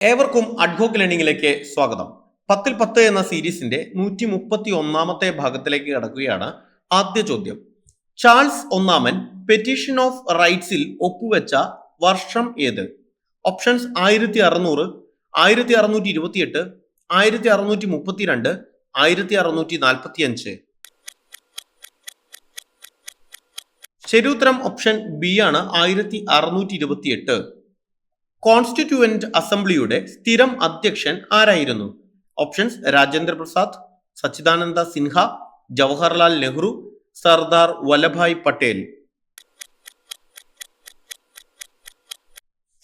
ഏവർക്കും അഡ്ഹോക്ക് ലേണിംഗിലേക്ക് സ്വാഗതം. പത്തിൽ പത്ത് എന്ന സീരീസിന്റെ നൂറ്റി മുപ്പത്തി ഒന്നാമത്തെ ഭാഗത്തിലേക്ക് കടക്കുകയാണ് ആദ്യ ചോദ്യം. ചാൾസ് ഒന്നാമൻ പെറ്റീഷൻ ഓഫ് റൈറ്റ്സിൽ ഒപ്പുവെച്ച വർഷം ഏത്? ഓപ്ഷൻസ് ആയിരത്തി അറുന്നൂറ് ആയിരത്തി അറുന്നൂറ്റി ഇരുപത്തിയെട്ട് ആയിരത്തി അറുന്നൂറ്റി മുപ്പത്തിരണ്ട് ആയിരത്തി അറുന്നൂറ്റി നാൽപ്പത്തി അഞ്ച് ശരിയുത്തരം ഓപ്ഷൻ ബി ആണ് ആയിരത്തി അറുന്നൂറ്റി ഇരുപത്തിയെട്ട് കോൺസ്റ്റിറ്റ്യൂവന്റ് അസംബ്ലിയുടെ സ്ഥിരം അധ്യക്ഷൻ ആരായിരുന്നു? ഓപ്ഷൻസ് രാജേന്ദ്ര പ്രസാദ് സച്ചിദാനന്ദ സിൻഹ ജവഹർലാൽ നെഹ്റു സർദാർ വല്ലഭായ് പട്ടേൽ.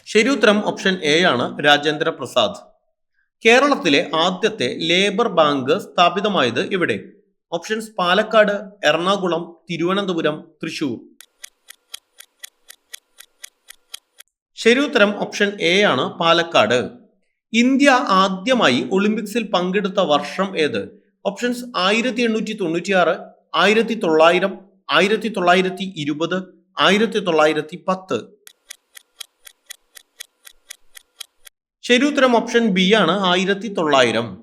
ശരിയുത്തരം ഓപ്ഷൻ എ ആണ് രാജേന്ദ്ര പ്രസാദ്. കേരളത്തിലെ ആദ്യത്തെ ലേബർ ബാങ്ക് സ്ഥാപിതമായത് ഇവിടെ ഓപ്ഷൻസ് പാലക്കാട് എറണാകുളം തിരുവനന്തപുരം തൃശൂർ. ശരിയുത്തരം ഓപ്ഷൻ എ ആണ് പാലക്കാട്. ഇന്ത്യ ആദ്യമായി ഒളിമ്പിക്സിൽ പങ്കെടുത്ത വർഷം ഏത്? ഓപ്ഷൻസ് ആയിരത്തി എണ്ണൂറ്റി തൊണ്ണൂറ്റി ആറ് ആയിരത്തി തൊള്ളായിരം ആയിരത്തി തൊള്ളായിരത്തി ഇരുപത് ആയിരത്തി തൊള്ളായിരത്തി പത്ത് ശരിയുത്തരം ഓപ്ഷൻ ബി ആണ് ആയിരത്തി തൊള്ളായിരം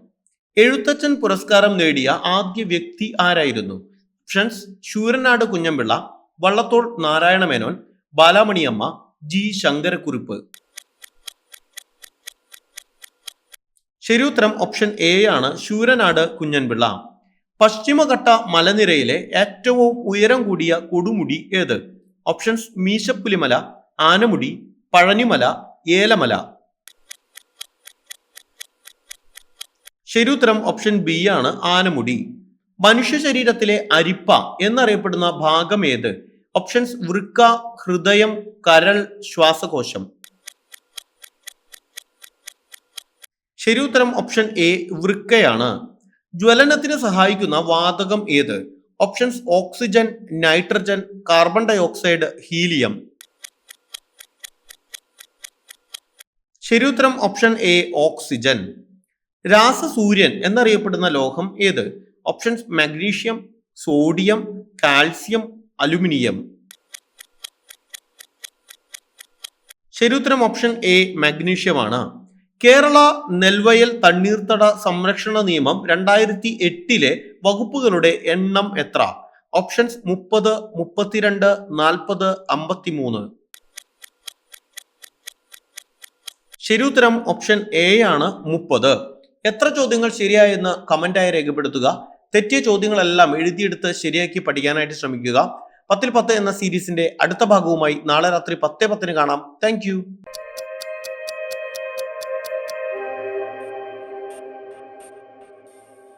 എഴുത്തച്ഛൻ പുരസ്കാരം നേടിയ ആദ്യ വ്യക്തി ആരായിരുന്നു? Options Sooranad കുഞ്ഞമ്പിള്ള Vallathol Narayana Menon Balamaniamma G ശങ്കരക്കുറിപ്പ്. ശരിയുത്തരം ഓപ്ഷൻ എ ആണ് ശൂരനാട് കുഞ്ഞൻപിള്ള. പശ്ചിമഘട്ട മലനിരയിലെ ഏറ്റവും ഉയരം കൂടിയ കൊടുമുടി ഏത്? ഓപ്ഷൻസ് മീശപ്പുലിമല ആനമുടി പഴനിമല ഏലമല. ശരിയുത്തരം ഓപ്ഷൻ ബി ആണ് ആനമുടി. മനുഷ്യ ശരീരത്തിലെ അരിപ്പ എന്നറിയപ്പെടുന്ന ഭാഗം ഏത്? ഓപ്ഷൻസ് വൃക്ക ഹൃദയം കരൾ ശ്വാസകോശം. ശരി ഉത്തരം ഓപ്ഷൻ എ വൃക്കയാണ്. ജ്വലനത്തിന് സഹായിക്കുന്ന വാതകം ഏത്? Options oxygen nitrogen carbon dioxide helium ഉത്തരം ഓപ്ഷൻ എ ഓക്സിജൻ രാസസൂര്യൻ എന്നറിയപ്പെടുന്ന ലോഹം ഏത്? Options magnesium sodium calcium aluminium. ശരിയുത്തരം ഓപ്ഷൻ എ മാഗ്നീഷ്യമാണ്. കേരള നെൽവയൽ തണ്ണീർത്തട സംരക്ഷണ നിയമം രണ്ടായിരത്തി എട്ടിലെ വകുപ്പുകളുടെ എണ്ണം എത്ര? ഓപ്ഷൻസ് മുപ്പത് മുപ്പത്തിരണ്ട് നാൽപ്പത് അമ്പത്തിമൂന്ന്. ശരിയുത്തരം ഓപ്ഷൻ എ ആണ് മുപ്പത്. എത്ര ചോദ്യങ്ങൾ ശരിയായെന്ന് കമന്റായി രേഖപ്പെടുത്തുക? തെറ്റിയ ചോദ്യങ്ങളെല്ലാം എഴുതിയെടുത്ത് ശരിയാക്കി പഠിക്കാനായിട്ട് ശ്രമിക്കുക. പത്തിൽ പത്ത് എന്ന സീരീസിന്റെ അടുത്ത ഭാഗവുമായി നാളെ രാത്രി പത്തേ പത്തിന് കാണാം. താങ്ക്